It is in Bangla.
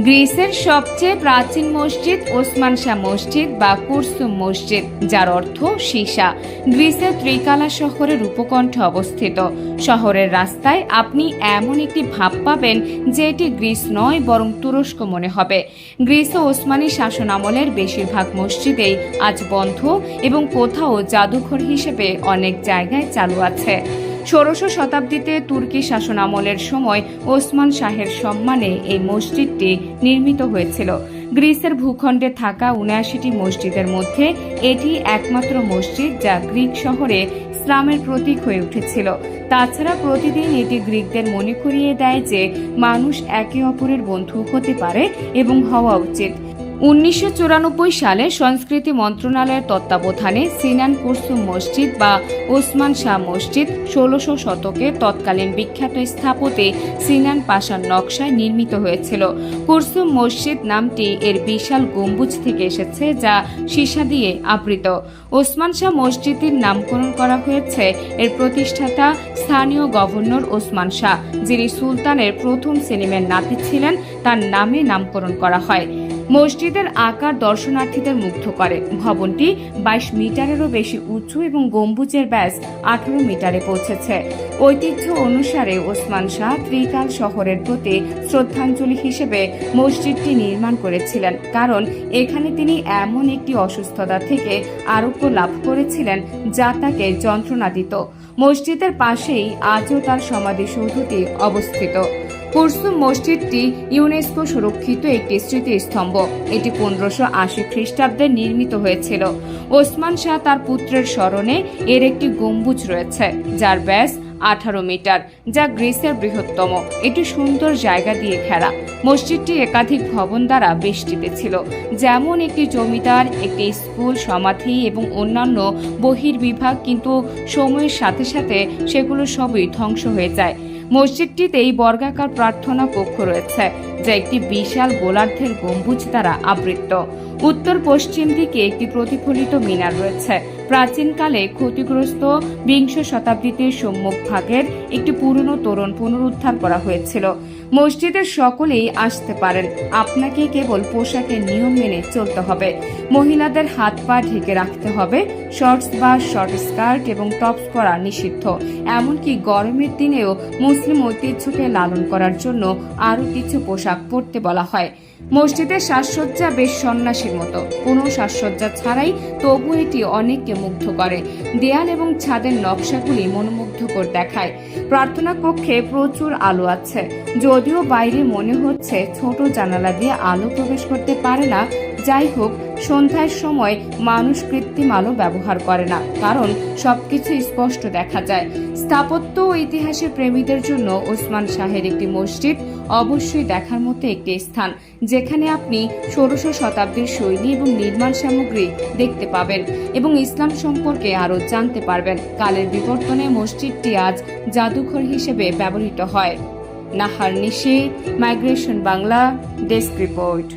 গ্রিসের সবচেয়ে প্রাচীন মসজিদ ওসমান শাহ মসজিদ বা কুরসুম মসজিদ, যার অর্থ সীসা। গ্রিসের ত্রিকালা শহরের উপকণ্ঠে অবস্থিত। শহরের রাস্তায় আপনি এমন একটি ভাব পাবেন যে এটি গ্রিস নয়, বরং তুরস্ক মনে হবে। গ্রিস ওসমানী শাসন আমলের বেশিরভাগ মসজিদেই আজ বন্ধ এবং কোথাও জাদুঘর হিসেবে অনেক জায়গায় চালু আছে। ষোড়শ শতাব্দীতে তুর্কি শাসন আমলের সময় ওসমান শাহের সম্মানে এই মসজিদটি নির্মিত হয়েছিল। গ্রিসের ভূখণ্ডে থাকা উনআশিটি মসজিদের মধ্যে এটি একমাত্র মসজিদ যা গ্রিক শহরে ইসলামের প্রতীক হয়ে উঠেছিল। তাছাড়া প্রতিদিন এটি গ্রিকদের মনে করিয়ে দেয় যে মানুষ একে অপরের বন্ধু হতে পারে এবং হওয়া উচিত। উনিশশো চুরানব্বই সালে সংস্কৃতি মন্ত্রণালয়ের তত্ত্বাবধানে সিনান কুরসুম মসজিদ বা ওসমান শাহ মসজিদ ষোলশো শতকে তৎকালীন বিখ্যাত স্থাপত্যে সিনান পাশার নকশায় নির্মিত হয়েছিল। কুরসুম মসজিদ নামটি এর বিশাল গম্বুজ থেকে এসেছে যা সীসা দিয়ে আবৃত। ওসমান শাহ মসজিদের নামকরণ করা হয়েছে এর প্রতিষ্ঠাতা স্থানীয় গভর্নর ওসমান শাহ, যিনি সুলতানের প্রথম সেলিমের নাতি ছিলেন, তার নামে নামকরণ করা হয়। মসজিদের আকার দর্শনার্থীদের মুগ্ধ করে। ভবনটি বাইশ মিটারেরও বেশি উঁচু এবং গম্বুজের ব্যাস আঠারো মিটারে পৌঁছেছে। ঐতিহ্য অনুসারে ওসমান শাহ ত্রিকাল শহরের প্রতি শ্রদ্ধাঞ্জলি হিসেবে মসজিদটি নির্মাণ করেছিলেন, কারণ এখানে তিনি এমন একটি অসুস্থতা থেকে আরোগ্য লাভ করেছিলেন যা তাকে যন্ত্রণা দিত মসজিদের পাশেই আজও তার সমাধিসৌধটি অবস্থিত। কুরসুম মসজিদটি ইউনেস্কো সুরক্ষিত একটি স্মৃতিস্তম্ভ। এটি পনেরোশো আশি খ্রিস্টাব্দে নির্মিত হয়েছিল। ওসমান শাহ তার পুত্রের স্মরণে এর একটি গম্বুজ রয়েছে, যার ব্যাস আঠারো মিটার, যা গ্রিসের বৃহত্তম। এটি সুন্দর জায়গা দিয়ে ঘেরা। মসজিদটি একাধিক ভবন দ্বারা বেষ্টিত ছিল, যেমন একটি জমিদার, একটি স্কুল, সমাধি এবং অন্যান্য বহির্বিভাগ, কিন্তু সময়ের সাথে সাথে সেগুলো সবই ধ্বংস হয়ে যায়। মসজিদটিতেই বর্গাকার প্রার্থনা কক্ষ রয়েছে, যা একটি বিশাল গোলার্ধের গম্বুজ দ্বারা আবৃত। উত্তর পশ্চিম দিকে একটি প্রতিফলিত মিনার রয়েছে প্রাচীনকালে ক্ষতিগ্রস্ত বিংশ শতাব্দীতে সম্মুখ ভাগের একটি পুরনো তোরণ পুনরুদ্ধার করা হয়েছিল। মসজিদের সকলেই আসতে পারেন। আপনাকে কেবল পোশাকের নিয়ম মেনে চলতে হবে। মহিলাদের হাত পা ঢেকে রাখতে হবে। শর্টস বা শর্ট স্কার্ট এবং টপস পরা নিষিদ্ধ। এমনকি গরমের দিনেও মুসলিম ঐতিহ্যকে লালন করার জন্য আরও কিছু পোশাক পরতে বলা হয়। মসজিদের সাজসজ্জা বেশ সন্ন্যাসীর মতো। কোনো সাজসজ্জা ছাড়াই তবু এটি অনেককে মুগ্ধ করে। দেয়াল এবং ছাদের নকশাগুলি মনোমুগ্ধকর দেখায়। প্রার্থনা কক্ষে প্রচুর আলো আছে। যদিও বাইরে মনে হচ্ছে ছোট জানালা দিয়ে আলো প্রবেশ করতে পারে না যাই হোক, সন্ধ্যার সময় মানুষ কৃত্রিম আলো ব্যবহার করে না, কারণ সবকিছু স্পষ্ট দেখা যায়। স্থাপত্য ও ইতিহাসের প্রেমীদের জন্য ওসমান শাহের একটি মসজিদ অবশ্যই দেখার মতো একটি স্থান, যেখানে আপনি ষোড়শ শতাব্দীর শৈলী এবং নির্মাণ সামগ্রী দেখতে পাবেন এবং ইসলাম সম্পর্কে আরও জানতে পারবেন। কালের বিবর্তনে মসজিদটি আজ জাদুঘর হিসেবে ব্যবহৃত হয়। Nahar Nishi, migration Bangla, desk report.